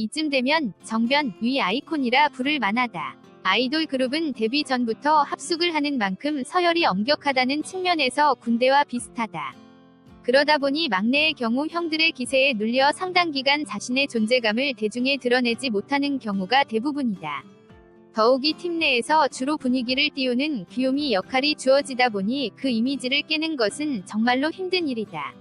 이쯤 되면 정변, 위 아이콘이라 부를 만하다. 아이돌 그룹은 데뷔 전부터 합숙을 하는 만큼 서열이 엄격하다는 측면에서 군대와 비슷하다. 그러다 보니 막내의 경우 형들의 기세에 눌려 상당 기간 자신의 존재감을 대중에 드러내지 못하는 경우가 대부분이다. 더욱이 팀 내에서 주로 분위기를 띄우는 귀요미 역할이 주어지다 보니 그 이미지를 깨는 것은 정말로 힘든 일이다.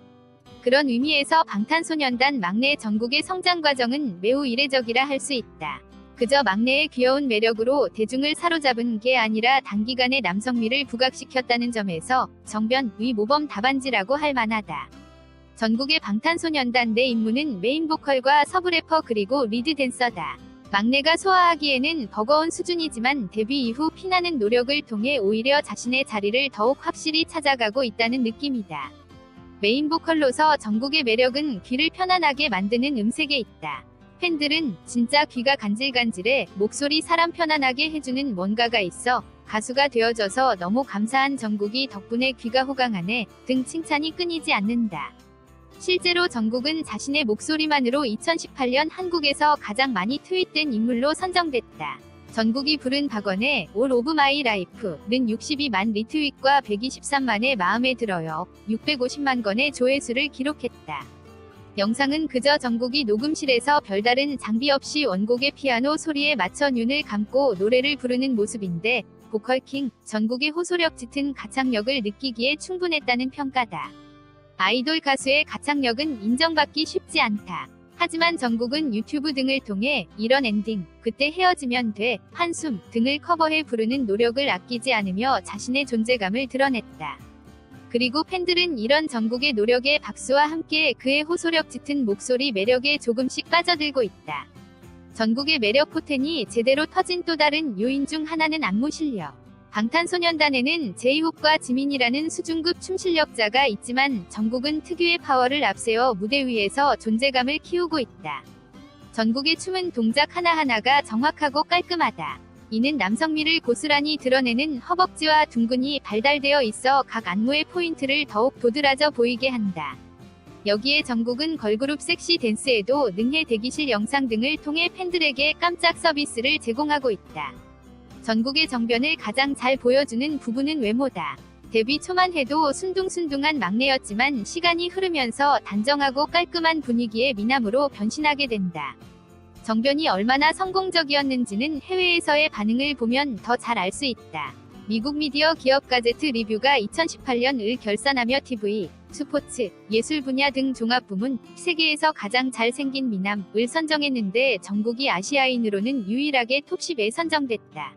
그런 의미에서 방탄소년단 막내 전국의 성장 과정은 매우 이례적이라 할 수 있다. 그저 막내의 귀여운 매력으로 대중을 사로잡은 게 아니라 단기간에 남성미를 부각시켰다는 점에서 정변, 위 모범 답안지라고 할 만하다. 전국의 방탄소년단 내 임무는 메인 보컬과 서브 래퍼 그리고 리드 댄서다. 막내가 소화하기에는 버거운 수준이지만 데뷔 이후 피나는 노력을 통해 오히려 자신의 자리를 더욱 확실히 찾아가고 있다는 느낌이다. 메인 보컬로서 전국의 매력은 귀를 편안하게 만드는 음색에 있다. 팬들은 진짜 귀가 간질간질해 목소리 사람 편안하게 해주는 뭔가가 있어 가수가 되어져서 너무 감사한 정국이 덕분에 귀가 호강하네 등 칭찬이 끊이지 않는다. 실제로 정국은 자신의 목소리만으로 2018년 한국에서 가장 많이 트윗된 인물로 선정됐다. 전국이 부른 박원의 All of My Life는 62만 리트윗과 123만의 마음에 들어요. 650만 건의 조회수를 기록했다. 영상은 그저 전국이 녹음실에서 별다른 장비 없이 원곡의 피아노 소리에 맞춰 눈을 감고 노래를 부르는 모습인데 보컬킹 전국의 호소력 짙은 가창력을 느끼기에 충분했다는 평가다. 아이돌 가수의 가창력은 인정받기 쉽지 않다. 하지만 전국은 유튜브 등을 통해 이런 엔딩, 그때 헤어지면 돼, 한숨 등을 커버해 부르는 노력을 아끼지 않으며 자신의 존재감을 드러냈다. 그리고 팬들은 이런 전국의 노력에 박수와 함께 그의 호소력 짙은 목소리 매력에 조금씩 빠져들고 있다. 전국의 매력 포텐이 제대로 터진 또 다른 요인 중 하나는 안무 실력. 방탄소년단에는 제이홉과 지민이라는 수준급 춤 실력자가 있지만 전국은 특유의 파워를 앞세워 무대 위에서 존재감을 키우고 있다. 전국의 춤은 동작 하나하나가 정확하고 깔끔하다. 이는 남성미를 고스란히 드러내는 허벅지와 둥근이 발달되어 있어 각 안무의 포인트를 더욱 도드라져 보이게 한다. 여기에 전국은 걸그룹 섹시 댄스에도 능해 대기실 영상 등을 통해 팬들에게 깜짝 서비스를 제공하고 있다. 전국의 정변을 가장 잘 보여주는 부분은 외모다. 데뷔 초만 해도 순둥순둥한 막내였지만 시간이 흐르면서 단정하고 깔끔한 분위기의 미남으로 변신하게 된다. 정변이 얼마나 성공적이었는지는 해외에서의 반응을 보면 더 잘 알 수 있다. 미국 미디어 기업 가제트 리뷰가 2018년 을 결산하며 TV, 스포츠, 예술 분야 등 종합 부문 세계에서 가장 잘생긴 미남을 선정했는데 전국이 아시아인으로는 유일하게 톱10에 선정됐다.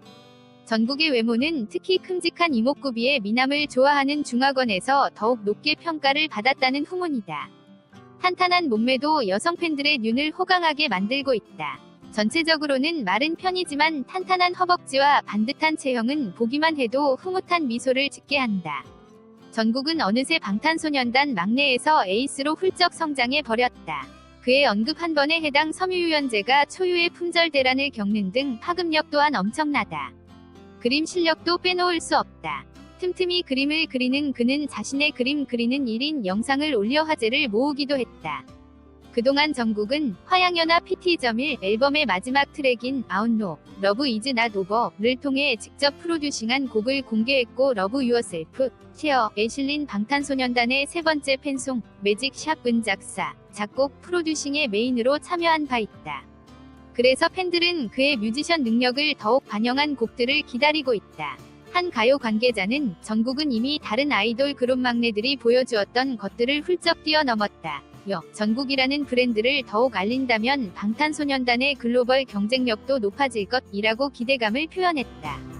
전국의 외모는 특히 큼직한 이목구비의 미남을 좋아하는 중화권에서 더욱 높게 평가를 받았다는 후문이다. 탄탄한 몸매도 여성 팬들의 눈을 호강하게 만들고 있다. 전체적으로는 마른 편이지만 탄탄한 허벅지와 반듯한 체형은 보기만 해도 흐뭇한 미소를 짓게 한다. 전국은 어느새 방탄소년단 막내에서 에이스로 훌쩍 성장해 버렸다. 그의 언급 한 번에 해당 섬유유연제가 초유의 품절 대란을 겪는 등 파급력 또한 엄청나다. 그림 실력도 빼놓을 수 없다. 틈틈이 그림을 그리는 그는 자신의 그림 그리는 1인 영상을 올려 화제를 모으기도 했다. 그동안 전국은 화양연화 PT.1 앨범의 마지막 트랙인 아웃노, 러브 이즈 낫 오버를 통해 직접 프로듀싱한 곡을 공개했고 러브 유어셀프, 쉐어에 실린 방탄소년단의 세 번째 팬송, 매직 샵 은 작사, 작곡 프로듀싱의 메인으로 참여한 바 있다. 그래서 팬들은 그의 뮤지션 능력을 더욱 반영한 곡들을 기다리고 있다. 한 가요 관계자는 전국은 이미 다른 아이돌 그룹 막내들이 보여주었던 것들을 훌쩍 뛰어넘었다. 여, 전국이라는 브랜드를 더욱 알린다면 방탄소년단의 글로벌 경쟁력도 높아질 것이라고 기대감을 표현했다.